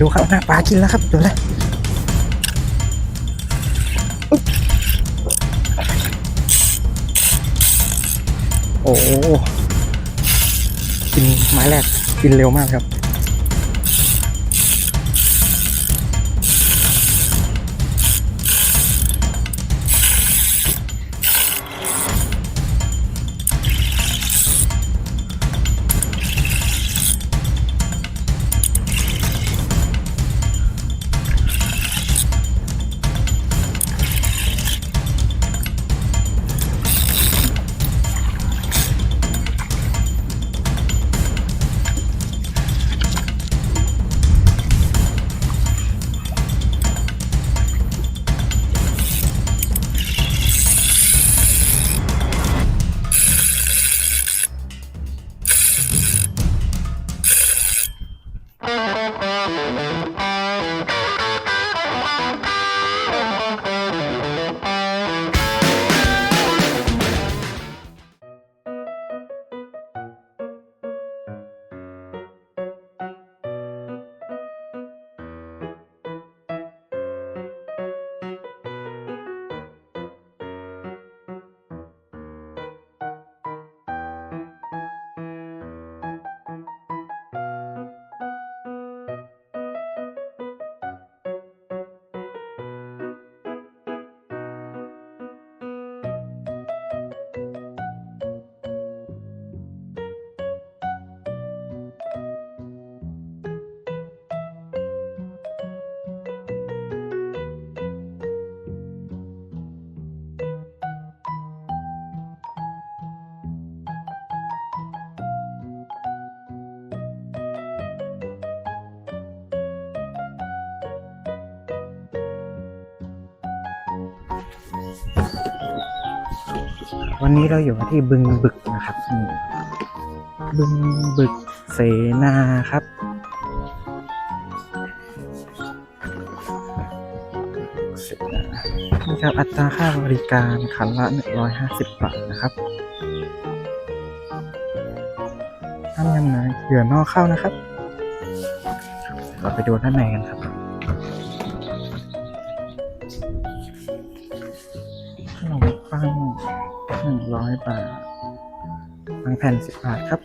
ดูครับหน้าปลากินแล้วครับดูเลยโอ้กินไม้แรกกินเร็วมากครับ วันนี้เราอยู่ที่บึงบึกนะครับนี่บึงบึกเสนาครับ นี่ครับอัตราค่าบริการคันละ 150 บาทนะครับห้ามยำนะเหยื่อนอกเข้านะครับ เราไปดูด้านในกันครับขนมปังหนึ่ง ร้อยบาทบางแผ่นสิบบาทครับ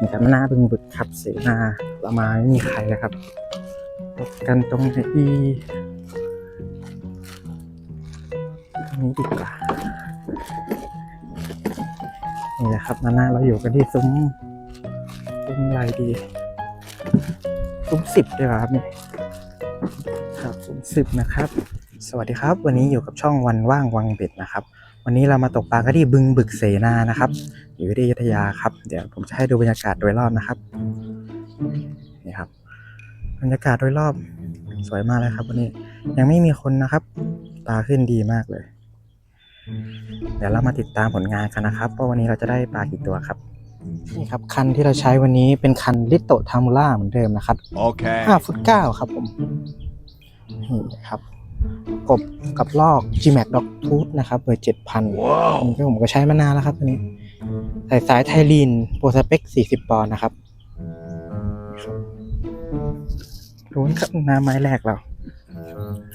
นี่ครับหน้าบึงบึกครับเสนาเรามาไม่มีใครเลยครับพบกันตรงไหนดีตรงนี้ดีกว่านี่แหละครับหน้าเราอยู่กันที่ซุ้มซุ้มอะไรดีซุ้มสิบดีกว่าครับนี่ครับซุ้มสิบนะครับ สวัสดีครับ วันนี้อยู่กับช่องวันว่างวังเบ็ดนะครับ วันนี้เรามาตกปลากันที่บึงบึกเสนานะครับ อยู่ที่อยุธยาครับ เดี๋ยวผมจะให้ดูบรรยากาศโดยรอบนะครับนี่ครับ บรรยากาศโดยรอบสวยมากเลยครับ วันนี้ยังไม่มีคนนะครับปลาขึ้นดีมากเลย เดี๋ยวเรามาติดตามผลงานกันนะครับว่าวันนี้เราจะได้ปลากี่ตัวครับนี่ครับคันที่เราใช้วันนี้เป็นคันลิโตทามูล่าเหมือนเดิมนะครับ Okay. ห้าฟุตเก้าครับผมนี่ครับ กบกับลอก G-Max Dog Tooth นะครับเบอร์เจ็ดพัน Wow. นี่ก็ผมก็ใช้มานานแล้วครับตัวนี้สายสายไทลีนโปรสเปก40 ปอนด์นะครับรู้นครับหน้าไม้แรกเรา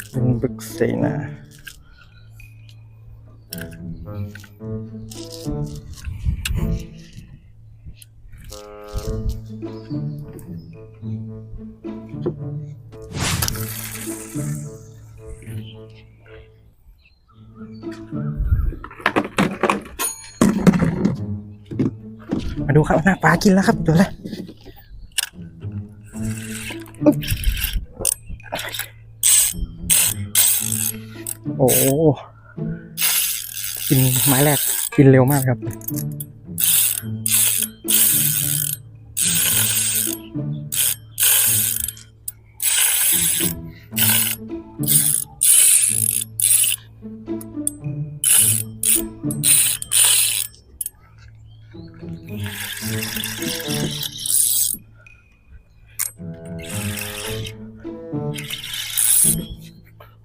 เป็นบึกเซนา ดูครับหน้าปลากินแล้วครับดูแลโอ้กินไม้แรกกินเร็วมากครับ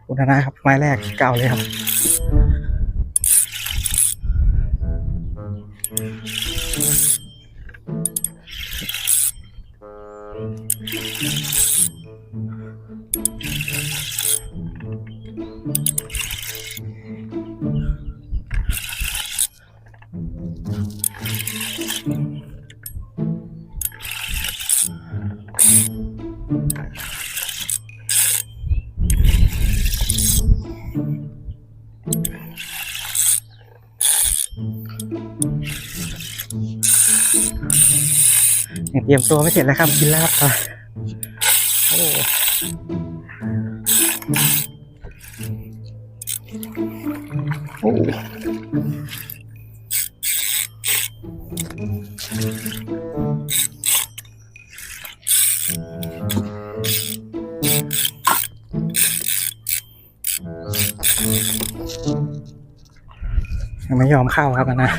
อุณนะครับ ไม้แรกเก่าเลยครับยัง เตรียมตัวไม่เสร็จแล้วครับ กินแล้วครับโอ้โอ้ยังไม่ยอมเข้าครับนะ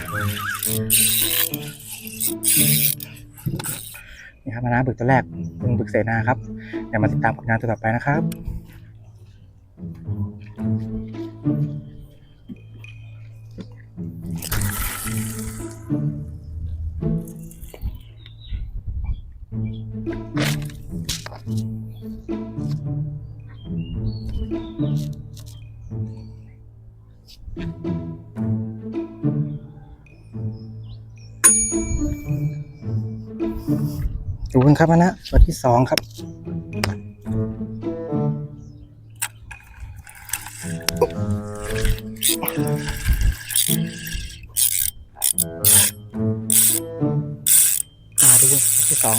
นี่ครับมานะบึกตัวแรกเป็นบึกเสนาครับเดี๋ยวมาติดตามผลงานตัวต่อไปนะครับ ดูกันครับนะตัวที่สองครับมาดูตัวที่สอง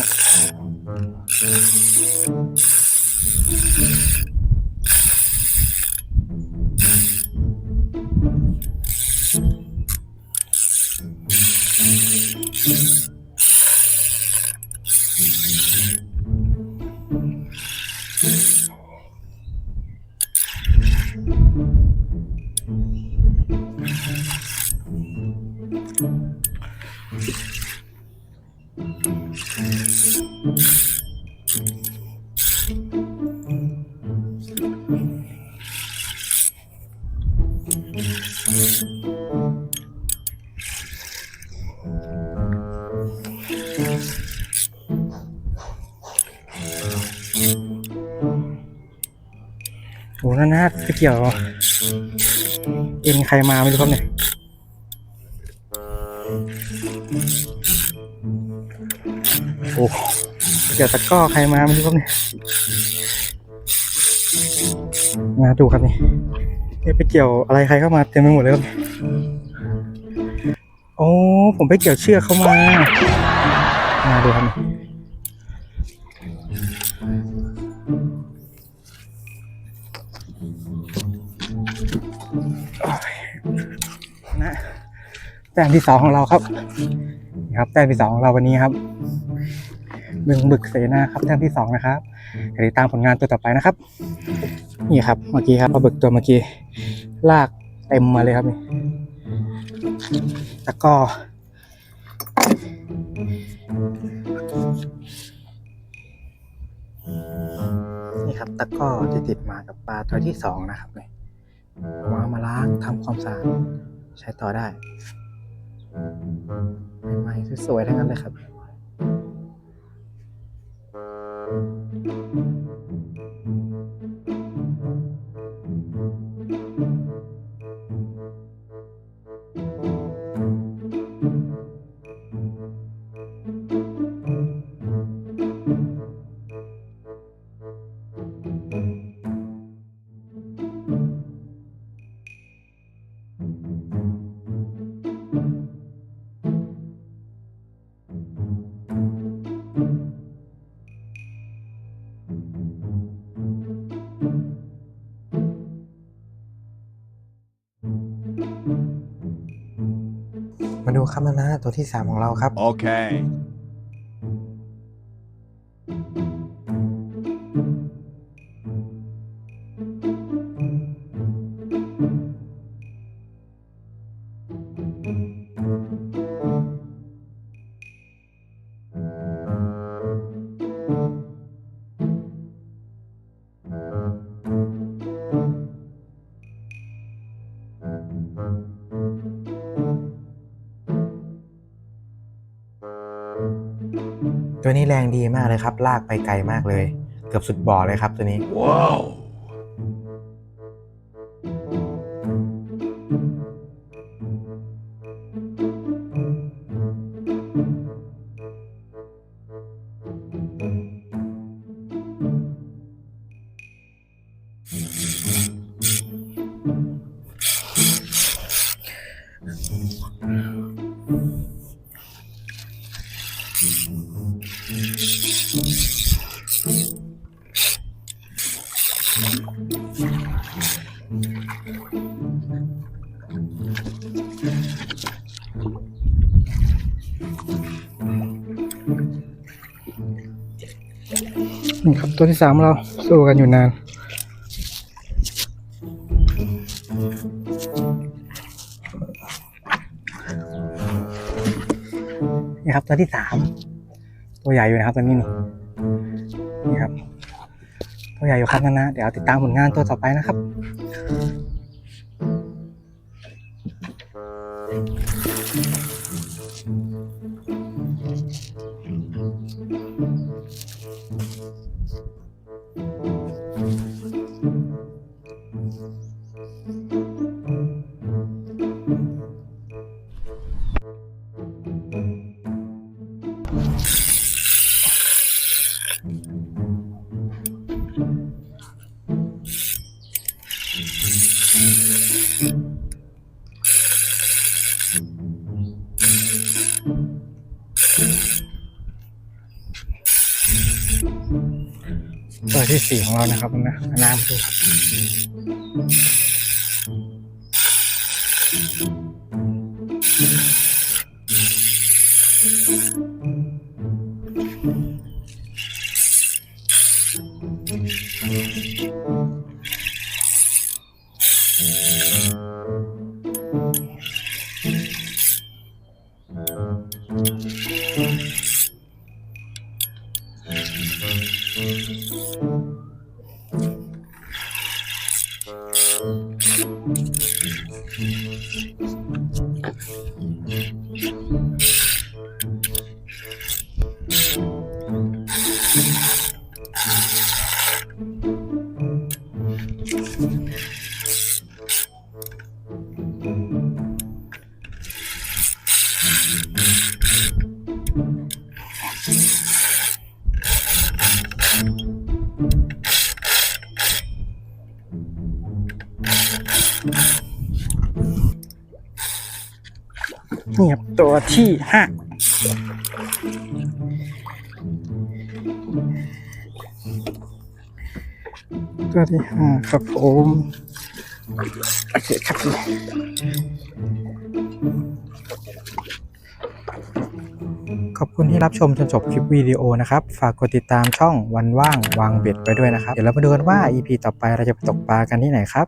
Amen. โหนั่นนะไปเกี่ยว เอ็นใครมาไม่รู้ครับเนี่ยโอ้เกี่ยวตะก้อใครมาไม่รู้ครับเนี่ยมาดูครับนี่ไปเกี่ยวอะไรใครเข้ามาเต็มไปหมดเลยครับโอ้ผมไปเกี่ยวเชือกเข้ามา มาดูครับ แต้มที่สองของเราครับนี่ครับ แต้มที่สองของเราวันนี้ครับบึงบึกเสนาครับแต้มที่สองนะครับเดี๋ยติดตามผลงานตัวต่อไปนะครับ นี่ครับเมื่อกี้ครับปลาบึกตัวเมื่อกี้ลากเต็มมาเลยครับนี่ตะกร้อนี่ครับตะก้อที่ติดมากับปลาตัวที่สองนะครับนี่เอามามาล้างทำความสะอาดใช้ต่อได้ ใหม่ๆสวยๆทั้งนั้นเลยครับาดูครับนะนะตัวที่สามของเราครับ โอเค ตัวนี้แรงดีมากเลยครับ ลากไปไกลมากเลย เกือบสุดบ่อเลยครับตัวนี้ Wow. นี่ครับตัวที่สามเราสู้กันอยู่นาน นี่ครับตัวที่สามตัวใหญ่อยู่นะครับตัวนี้นี่นี่ครับตัวใหญ่อยู่ครับนะนะเดี๋ยวติดตามผลงานตัวต่อไปนะครับ ที่สี่ของเรานะครับนะน้ำดูครับ นี่ครับตัวที่ห้าตัวที่ห้าครับผมโอเคครับพี่ขอบคุณที่รับชมจนจบคลิปวิดีโอนะครับ ฝากกดติดตามช่องวันว่างวางเบ็ดไปด้วยนะครับ เดี๋ยวเรามาดูกันว่า EP ต่อไปเราจะไปตกปลากันที่ไหนครับ